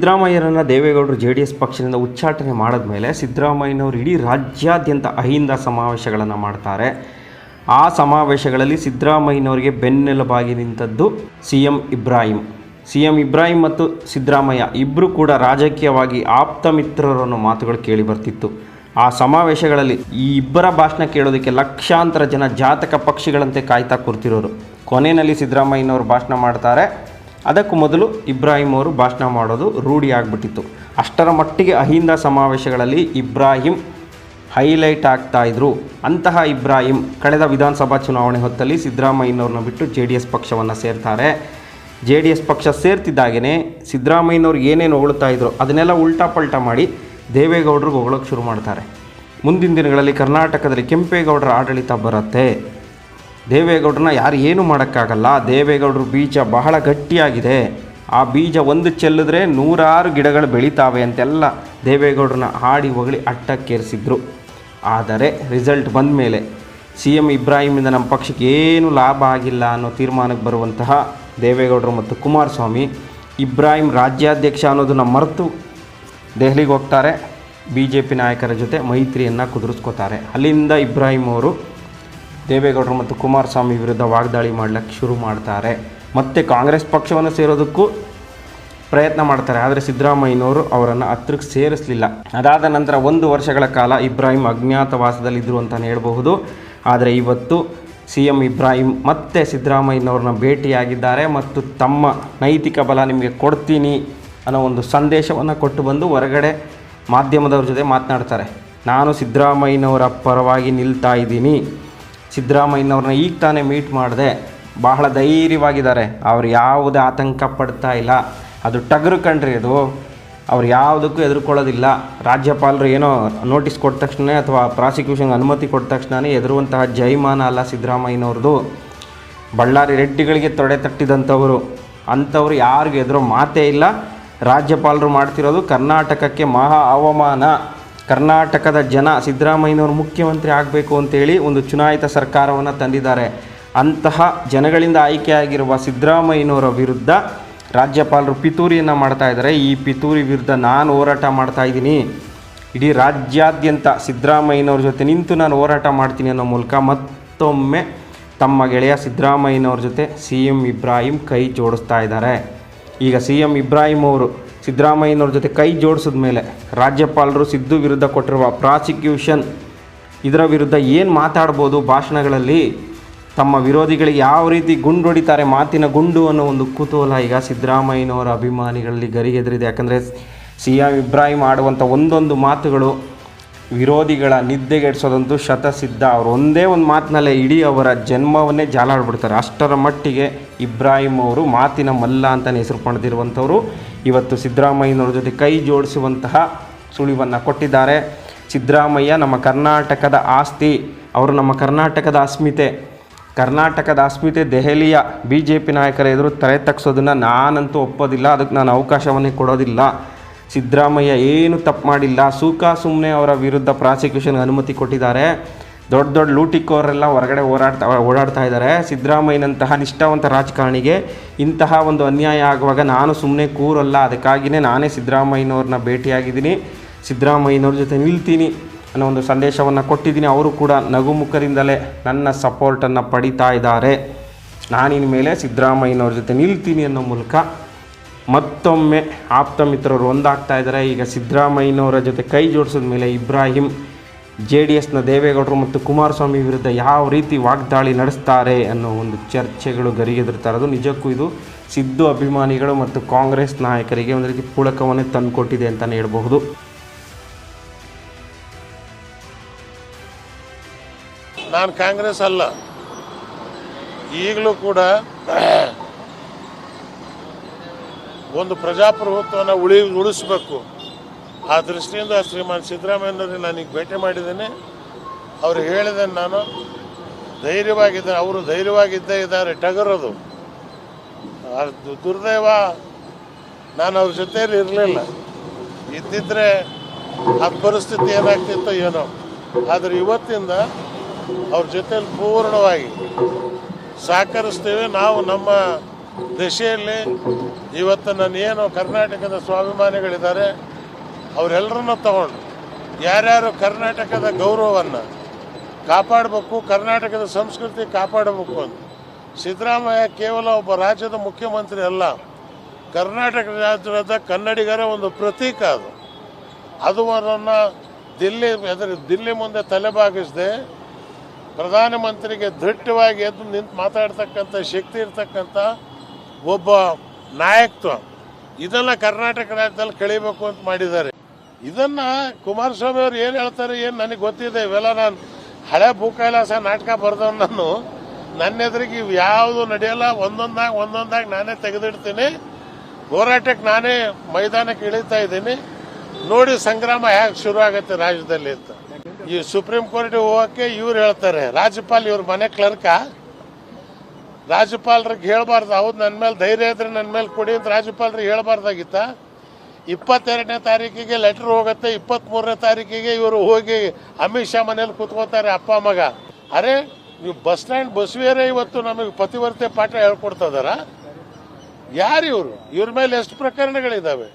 ಸಿದ್ದರಾಮಯ್ಯರನ್ನು ದೇವೇಗೌಡರು J D S ಪಕ್ಷದಿಂದ ಉಚ್ಚಾಟನೆ ಮಾಡಿದ ಮೇಲೆ ಸಿದ್ದರಾಮಯ್ಯನವರು ಇಡೀ ರಾಜ್ಯಾದ್ಯಂತ ಅಹಿಂದ ಸಮಾವೇಶಗಳನ್ನು ಮಾಡ್ತಾರೆ. ಆ ಸಮಾವೇಶಗಳಲ್ಲಿ ಸಿದ್ದರಾಮಯ್ಯನವರಿಗೆ ಬೆನ್ನೆಲುಬಾಗಿ ನಿಂತದ್ದು C M Ibrahim. C M Ibrahim ಮತ್ತು ಸಿದ್ದರಾಮಯ್ಯ ಇಬ್ಬರು ಕೂಡ ರಾಜಕೀಯವಾಗಿ ಆಪ್ತ ಮಿತ್ರರನ್ನು ಮಾತುಗಳು ಕೇಳಿ ಬರ್ತಿತ್ತು. ಆ ಸಮಾವೇಶಗಳಲ್ಲಿ ಈ ಇಬ್ಬರ ಭಾಷಣ ಕೇಳೋದಕ್ಕೆ ಲಕ್ಷಾಂತರ ಜನ ಜಾತಕ ಪಕ್ಷಿಗಳಂತೆ ಕಾಯ್ತಾ ಕೂರ್ತಿರೋರು. ಕೊನೆಯಲ್ಲಿ ಸಿದ್ದರಾಮಯ್ಯನವರು ಭಾಷಣ ಮಾಡ್ತಾರೆ. ಅದಕ್ಕೂ ಮೊದಲು ಇಬ್ರಾಹಿಂ ಅವರು ಭಾಷಣ ಮಾಡೋದು ರೂಢಿ ಆಗಿಬಿಟ್ಟಿತ್ತು. ಅಷ್ಟರ ಮಟ್ಟಿಗೆ ಅಹಿಂದ ಸಮಾವೇಶಗಳಲ್ಲಿ ಇಬ್ರಾಹಿಂ ಹೈಲೈಟ್ ಆಗ್ತಾ ಇದ್ರು. ಅಂತಹ ಇಬ್ರಾಹಿಂ ಕಳೆದ ವಿಧಾನಸಭಾ ಚುನಾವಣೆ ಹೊತ್ತಲ್ಲಿ ಸಿದ್ದರಾಮಯ್ಯನವ್ರನ್ನ ಬಿಟ್ಟು ಜೆ ಡಿ ಎಸ್ ಪಕ್ಷವನ್ನು ಸೇರ್ತಾರೆ. ಜೆ ಡಿ ಎಸ್ ಪಕ್ಷ ಸೇರ್ತಿದ್ದಾಗೇ ಸಿದ್ದರಾಮಯ್ಯನವ್ರು ಏನೇನು ಹೊಗಳ್ತಾ ಇದ್ರು ಅದನ್ನೆಲ್ಲ ಉಲ್ಟಾ ಪಲ್ಟಾ ಮಾಡಿ ದೇವೇಗೌಡರಿಗೆ ಹೊಗಳೋಕೆ ಶುರು ಮಾಡ್ತಾರೆ. ಮುಂದಿನ ದಿನಗಳಲ್ಲಿ ಕರ್ನಾಟಕದಲ್ಲಿ ಕೆಂಪೇಗೌಡರ ಆಡಳಿತ ಬರುತ್ತೆ. ದೇವೇಗೌಡರನ್ನ ಯಾರು ಏನು ಮಾಡೋಕ್ಕಾಗಲ್ಲ. ದೇವೇಗೌಡರು ಬೀಜ ಬಹಳ ಗಟ್ಟಿಯಾಗಿದೆ. ಆ ಬೀಜ ಒಂದು ಚೆಲ್ಲಿದ್ರೆ ನೂರಾರು ಗಿಡಗಳು ಬೆಳೀತಾವೆ ಅಂತೆಲ್ಲ ದೇವೇಗೌಡ್ರನ್ನ ಹಾಡಿ ಹೊಗಳಿ ಅಟ್ಟಕ್ಕೇರಿಸಿದ್ರು. ಆದರೆ ರಿಸಲ್ಟ್ ಬಂದ ಮೇಲೆ ಸಿ ಎಂ ಇಬ್ರಾಹಿಮಿಂದ ನಮ್ಮ ಪಕ್ಷಕ್ಕೆ ಏನು ಲಾಭ ಆಗಿಲ್ಲ ಅನ್ನೋ ತೀರ್ಮಾನಕ್ಕೆ ಬರುವಂತಹ ದೇವೇಗೌಡರು ಮತ್ತು ಕುಮಾರಸ್ವಾಮಿ ಇಬ್ರಾಹಿಂ ರಾಜ್ಯಾಧ್ಯಕ್ಷ ಅನ್ನೋದನ್ನು ಮರೆತು ದೆಹಲಿಗೆ ಹೋಗ್ತಾರೆ. ಬಿ ಜೆ ಪಿ ನಾಯಕರ ಜೊತೆ ಮೈತ್ರಿಯನ್ನು ಕುದುರಿಸ್ಕೋತಾರೆ. ಅಲ್ಲಿಂದ ಇಬ್ರಾಹಿಂ ಅವರು ದೇವೇಗೌಡರು ಮತ್ತು ಕುಮಾರಸ್ವಾಮಿ ವಿರುದ್ಧ ವಾಗ್ದಾಳಿ ಮಾಡಲಿಕ್ಕೆ ಶುರು ಮಾಡ್ತಾರೆ. ಮತ್ತೆ ಕಾಂಗ್ರೆಸ್ ಪಕ್ಷವನ್ನು ಸೇರೋದಕ್ಕೂ ಪ್ರಯತ್ನ ಮಾಡ್ತಾರೆ. ಆದರೆ ಸಿದ್ದರಾಮಯ್ಯನವರು ಅವರನ್ನು ಹತ್ರಕ್ಕೆ ಸೇರಿಸಲಿಲ್ಲ. ಅದಾದ ನಂತರ ಒಂದು ವರ್ಷಗಳ ಕಾಲ ಇಬ್ರಾಹಿಂ ಅಜ್ಞಾತವಾಸದಲ್ಲಿದ್ದರು ಅಂತಲೇ ಹೇಳಬಹುದು. ಆದರೆ ಇವತ್ತು ಸಿ ಎಂ ಇಬ್ರಾಹಿಂ ಮತ್ತೆ ಸಿದ್ದರಾಮಯ್ಯನವ್ರನ್ನ ಭೇಟಿಯಾಗಿದ್ದಾರೆ ಮತ್ತು ತಮ್ಮ ನೈತಿಕ ಬಲ ನಿಮಗೆ ಕೊಡ್ತೀನಿ ಅನ್ನೋ ಒಂದು ಸಂದೇಶವನ್ನು ಕೊಟ್ಟು ಬಂದು ಹೊರಗಡೆ ಮಾಧ್ಯಮದವ್ರ ಜೊತೆ ಮಾತನಾಡ್ತಾರೆ. ನಾನು ಸಿದ್ದರಾಮಯ್ಯನವರ ಪರವಾಗಿ ನಿಲ್ತಾ ಇದ್ದೀನಿ. ಸಿದ್ದರಾಮಯ್ಯನವ್ರನ್ನ ಈಗ ತಾನೇ ಮೀಟ್ ಮಾಡಿದೆ. ಬಹಳ ಧೈರ್ಯವಾಗಿದ್ದಾರೆ. ಅವ್ರು ಯಾವುದೇ ಆತಂಕ ಪಡ್ತಾ ಇಲ್ಲ. ಅದು ಟಗರು ಕಣ್ರಿ ಅದು. ಅವ್ರು ಯಾವುದಕ್ಕೂ ಎದುರುಕೊಳ್ಳೋದಿಲ್ಲ. ರಾಜ್ಯಪಾಲರು ಏನೋ ನೋಟಿಸ್ ಕೊಟ್ಟ ತಕ್ಷಣ ಅಥವಾ ಪ್ರಾಸಿಕ್ಯೂಷನ್ಗೆ ಅನುಮತಿ ಕೊಟ್ಟ ತಕ್ಷಣವೇ ಎದುರುವಂತಹ ಜೈಮಾನ ಅಲ್ಲ ಸಿದ್ದರಾಮಯ್ಯನವ್ರದ್ದು. ಬಳ್ಳಾರಿ ರೆಡ್ಡಿಗಳಿಗೆ ತೊಡೆ ತಟ್ಟಿದಂಥವರು. ಅಂಥವ್ರು ಯಾರಿಗೂ ಎದುರೋ ಮಾತೇ ಇಲ್ಲ. ರಾಜ್ಯಪಾಲರು ಮಾಡ್ತಿರೋದು ಕರ್ನಾಟಕಕ್ಕೆ ಮಹಾ ಅವಮಾನ. ಕರ್ನಾಟಕದ ಜನ ಸಿದ್ದರಾಮಯ್ಯನವರು ಮುಖ್ಯಮಂತ್ರಿ ಆಗಬೇಕು ಅಂತೇಳಿ ಒಂದು ಚುನಾಯಿತ ಸರ್ಕಾರವನ್ನು ತಂದಿದ್ದಾರೆ. ಅಂತಹ ಜನಗಳಿಂದ ಆಯ್ಕೆಯಾಗಿರುವ ಸಿದ್ದರಾಮಯ್ಯನವರ ವಿರುದ್ಧ ರಾಜ್ಯಪಾಲರು ಪಿತೂರಿಯನ್ನು ಮಾಡ್ತಾ ಇದ್ದಾರೆ. ಈ ಪಿತೂರಿ ವಿರುದ್ಧ ನಾನು ಹೋರಾಟ ಮಾಡ್ತಾ ಇದ್ದೀನಿ. ಇಡೀ ರಾಜ್ಯಾದ್ಯಂತ ಸಿದ್ದರಾಮಯ್ಯನವ್ರ ಜೊತೆ ನಿಂತು ನಾನು ಹೋರಾಟ ಮಾಡ್ತೀನಿ ಅನ್ನೋ ಮೂಲಕ ಮತ್ತೊಮ್ಮೆ ತಮ್ಮ ಗೆಳೆಯ ಸಿದ್ದರಾಮಯ್ಯನವ್ರ ಜೊತೆ ಸಿ ಎಂ ಇಬ್ರಾಹಿಂ ಕೈ ಜೋಡಿಸ್ತಾ ಇದ್ದಾರೆ. ಈಗ ಸಿ ಎಂ ಇಬ್ರಾಹಿಂ ಅವರು ಸಿದ್ದರಾಮಯ್ಯನವ್ರ ಜೊತೆ ಕೈ ಜೋಡಿಸಿದ ಮೇಲೆ ರಾಜ್ಯಪಾಲರು ಸಿದ್ದು ವಿರುದ್ಧ ಕೊಟ್ಟಿರುವ ಪ್ರಾಸಿಕ್ಯೂಷನ್ ಇದರ ವಿರುದ್ಧ ಏನು ಮಾತಾಡ್ಬೋದು ಭಾಷಣಗಳಲ್ಲಿ? ತಮ್ಮ ವಿರೋಧಿಗಳಿಗೆ ಯಾವ ರೀತಿ ಗುಂಡು ಹೊಡಿತಾರೆ ಮಾತಿನ ಗುಂಡು ಅನ್ನೋ ಒಂದು ಕುತೂಹಲ ಈಗ ಸಿದ್ದರಾಮಯ್ಯನವರ ಅಭಿಮಾನಿಗಳಲ್ಲಿ ಗರಿಗೆದರಿದೆ ಯಾಕಂದರೆ ಸಿ ಎಂ ಇಬ್ರಾಹಿಂ ಆಡುವಂಥ ಒಂದೊಂದು ಮಾತುಗಳು ವಿರೋಧಿಗಳ ನಿದ್ದೆಗೆಡಿಸೋದಂತೂ ಶತಸಿದ್ಧ. ಅವರು ಒಂದೇ ಒಂದು ಮಾತಿನಲ್ಲೇ ಇಡೀ ಅವರ ಜನ್ಮವನ್ನೇ ಜಾಲಾಡ್ಬಿಡ್ತಾರೆ. ಅಷ್ಟರ ಮಟ್ಟಿಗೆ ಇಬ್ರಾಹಿಂ ಅವರು ಮಾತಿನ ಮಲ್ಲ ಅಂತಲೇ ಹೆಸರು ಪಡೆದಿರುವಂಥವರು. ಇವತ್ತು ಸಿದ್ದರಾಮಯ್ಯನವ್ರ ಜೊತೆ ಕೈ ಜೋಡಿಸುವಂತಹ ಸುಳಿವನ್ನು ಕೊಟ್ಟಿದ್ದಾರೆ. ಸಿದ್ದರಾಮಯ್ಯ ನಮ್ಮ ಕರ್ನಾಟಕದ ಆಸ್ತಿ, ಅವರು ನಮ್ಮ ಕರ್ನಾಟಕದ ಅಸ್ಮಿತೆ. ಕರ್ನಾಟಕದ ಅಸ್ಮಿತೆ ದೆಹಲಿಯ ಬಿ ಜೆ ಪಿ ನಾಯಕರ ಎದುರು ತಲೆ ತಗ್ಸೋದನ್ನು ನಾನಂತೂ ಒಪ್ಪೋದಿಲ್ಲ, ಅದಕ್ಕೆ ನಾನು ಅವಕಾಶವನ್ನೇ ಕೊಡೋದಿಲ್ಲ. ಸಿದ್ದರಾಮಯ್ಯ ಏನು ತಪ್ಪು ಮಾಡಿಲ್ಲ, ಸೂಕಾ ಸುಮ್ಮನೆ ಅವರ ವಿರುದ್ಧ ಪ್ರಾಸಿಕ್ಯೂಷನ್ಗೆ ಅನುಮತಿ ಕೊಟ್ಟಿದ್ದಾರೆ. ದೊಡ್ಡ ದೊಡ್ಡ ಲೂಟಿಕೋರೆಲ್ಲ ಹೊರಗಡೆ ಓಡಾಡ್ತಾ ಓಡಾಡ್ತಾ ಇದ್ದಾರೆ. ಸಿದ್ದರಾಮಯ್ಯನಂತಹ ನಿಷ್ಠಾವಂತ ರಾಜಕಾರಣಿಗೆ ಇಂತಹ ಒಂದು ಅನ್ಯಾಯ ಆಗುವಾಗ ನಾನು ಸುಮ್ಮನೆ ಕೂರಲ್ಲ. ಅದಕ್ಕಾಗಿಯೇ ನಾನೇ ಸಿದ್ದರಾಮಯ್ಯನವ್ರನ್ನ ಭೇಟಿಯಾಗಿದ್ದೀನಿ. ಸಿದ್ದರಾಮಯ್ಯನವ್ರ ಜೊತೆ ನಿಲ್ತೀನಿ ಅನ್ನೋ ಒಂದು ಸಂದೇಶವನ್ನು ಕೊಟ್ಟಿದ್ದೀನಿ. ಅವರು ಕೂಡ ನಗುಮುಖರಿಂದಲೇ ನನ್ನ ಸಪೋರ್ಟನ್ನು ಪಡಿತಾ ಇದ್ದಾರೆ. ನಾನಿನ ಮೇಲೆ ಸಿದ್ದರಾಮಯ್ಯನವ್ರ ಜೊತೆ ನಿಲ್ತೀನಿ ಅನ್ನೋ ಮೂಲಕ ಮತ್ತೊಮ್ಮೆ ಆಪ್ತ ಮಿತ್ರರು ಒಂದಾಗ್ತಾ ಇದ್ದಾರೆ. ಈಗ ಸಿದ್ದರಾಮಯ್ಯನವರ ಜೊತೆ ಕೈ ಜೋಡಿಸಿದ ಮೇಲೆ ಇಬ್ರಾಹಿಂ ಜೆ ಡಿ ಎಸ್ನ ದೇವೇಗೌಡರು ಮತ್ತು ಕುಮಾರಸ್ವಾಮಿ ವಿರುದ್ಧ ಯಾವ ರೀತಿ ವಾಗ್ದಾಳಿ ನಡೆಸ್ತಾರೆ ಅನ್ನೋ ಒಂದು ಚರ್ಚೆಗಳು ಗರಿಗೆದರ್ತಾ ಇರೋದು. ನಿಜಕ್ಕೂ ಇದು ಸಿದ್ದು ಅಭಿಮಾನಿಗಳು ಮತ್ತು ಕಾಂಗ್ರೆಸ್ ನಾಯಕರಿಗೆ ಒಂದು ರೀತಿ ಪುಳಕವನ್ನೇ ತಂದುಕೊಟ್ಟಿದೆ ಅಂತಲೇ ಹೇಳಬಹುದು. ನಾನು ಕಾಂಗ್ರೆಸ್ ಅಲ್ಲ. ಈಗಲೂ ಕೂಡ ಒಂದು ಪ್ರಜಾಪ್ರಭುತ್ವವನ್ನು ಉಳಿ ಉಳಿಸ್ಬೇಕು. ಆ ದೃಷ್ಟಿಯಿಂದ ಶ್ರೀಮಾನ್ ಸಿದ್ದರಾಮಯ್ಯನವ್ರಿಗೆ ನಾನು ಭೇಟಿ ಮಾಡಿದ್ದೇನೆ. ಅವರು ಹೇಳಿದೆ ನಾನು ಧೈರ್ಯವಾಗಿದ್ದ ಅವರು ಧೈರ್ಯವಾಗಿದ್ದೇ ಇದ್ದಾರೆ, ಟಗರದು. ಅದು ದುರ್ದೈವ ನಾನು ಅವ್ರ ಜೊತೆಯಲ್ಲಿ ಇರಲಿಲ್ಲ. ಇದ್ದಿದ್ರೆ ಆ ಪರಿಸ್ಥಿತಿ ಏನಾಗ್ತಿತ್ತೋ ಏನೋ. ಆದರೆ ಇವತ್ತಿಂದ ಅವ್ರ ಜೊತೆಯಲ್ಲಿ ಪೂರ್ಣವಾಗಿ ಸಹಕರಿಸ್ತೇವೆ. ನಾವು ನಮ್ಮ ದಿಶೆಯಲ್ಲಿ ಇವತ್ತು ನಾನು ಏನು ಕರ್ನಾಟಕದ ಸ್ವಾಭಿಮಾನಿಗಳಿದ್ದಾರೆ. ಅವರೆಲ್ಲರನ್ನೂ ತಗೊಂಡು ಯಾರ್ಯಾರು ಕರ್ನಾಟಕದ ಗೌರವವನ್ನು ಕಾಪಾಡಬೇಕು, ಕರ್ನಾಟಕದ ಸಂಸ್ಕೃತಿ ಕಾಪಾಡಬೇಕು ಅಂತ. ಸಿದ್ದರಾಮಯ್ಯ ಕೇವಲ ಒಬ್ಬ ರಾಜ್ಯದ ಮುಖ್ಯಮಂತ್ರಿ ಅಲ್ಲ, ಕರ್ನಾಟಕ ರಾಜ್ಯದ ಕನ್ನಡಿಗರ ಒಂದು ಪ್ರತೀಕ ಅದು. ಅದು ಅದನ್ನು ದಿಲ್ಲಿ ಎದುರು ದಿಲ್ಲಿ ಮುಂದೆ ತಲೆಬಾಗಿಸದೆ ಪ್ರಧಾನಮಂತ್ರಿಗೆ ದೃಢವಾಗಿ ಎದ್ದು ನಿಂತು ಮಾತಾಡ್ತಕ್ಕಂಥ ಶಕ್ತಿ ಇರ್ತಕ್ಕಂಥ ಒಬ್ಬ ನಾಯಕತ್ವ. ಇದೆಲ್ಲ ಕರ್ನಾಟಕ ರಾಜ್ಯದಲ್ಲಿ ಕಳಿಬೇಕು ಅಂತ ಮಾಡಿದ್ದಾರೆ. ಇದನ್ನ ಕುಮಾರಸ್ವಾಮಿ ಅವರು ಏನು ಹೇಳ್ತಾರೆ, ಏನು ನನಗೆ ಗೊತ್ತಿದೆ. ಇವೆಲ್ಲ ನಾನು ಹಳೆ ಭೂಕೈಲಾಸ ನಾಟಕ ಬರ್ದವ್ ನಾನು ನನ್ನ ಎದುರಿಗೆ ಇವು ಯಾವುದು ನಡೆಯಲ್ಲ, ಒಂದೊಂದಾಗ ಒಂದೊಂದಾಗ ನಾನೇ ತೆಗೆದಿಡ್ತೀನಿ. ಹೋರಾಟಕ್ಕೆ ನಾನೇ ಮೈದಾನಕ್ಕೆ ಇಳಿತಾ ಇದ್ದೀನಿ. ನೋಡಿ ಸಂಗ್ರಾಮ ಹೇಗೆ ಶುರು ಆಗುತ್ತೆ ರಾಜ್ಯದಲ್ಲಿ ಅಂತ. ಈ ಸುಪ್ರೀಂ ಕೋರ್ಟ್ ಹೋಗಕ್ಕೆ ಇವ್ರು ಹೇಳ್ತಾರೆ, ರಾಜ್ಯಪಾಲ್ ಇವ್ರ ಮನೆ ಕ್ಲರ್ಕ. ರಾಜ್ಯಪಾಲರಿಗೆ ಹೇಳ್ಬಾರ್ದು, ಹೌದು ನನ್ನ ಮೇಲೆ ಧೈರ್ಯ ಇದ್ರೆ ನನ್ನ ಮೇಲೆ ಕೊಡಿ ಅಂತ ರಾಜ್ಯಪಾಲರಿಗೆ ಹೇಳ್ಬಾರ್ದಾಗಿತ್ತ? ಇಪ್ಪತ್ತೆರಡನೇ ತಾರೀಕಿಗೆ ಲೆಟರ್ ಹೋಗುತ್ತೆ ಇಪ್ಪತ್ತ್ಮೂರನೇ ತಾರೀಕಿಗೆ ಇವರು ಹೋಗಿ ಅಮಿತ್ ಶಾ ಮನೇಲಿ ಕೂತ್ಕೋತಾರೆ ಅಪ್ಪ, ಮಗ. ಅರೆ, ನೀವು ಬಸ್ ಸ್ಟ್ಯಾಂಡ್ ಬಸವೇರೇ ಇವತ್ತು ನಮಗೆ ಪತಿವರ್ತೆ ಪಾಠ ಹೇಳ್ಕೊಡ್ತಾ ಇದಾರ ಯಾರು ಇವರು? ಇವ್ರ ಮೇಲೆ ಎಷ್ಟು ಪ್ರಕರಣಗಳಿದ್ದಾವೆ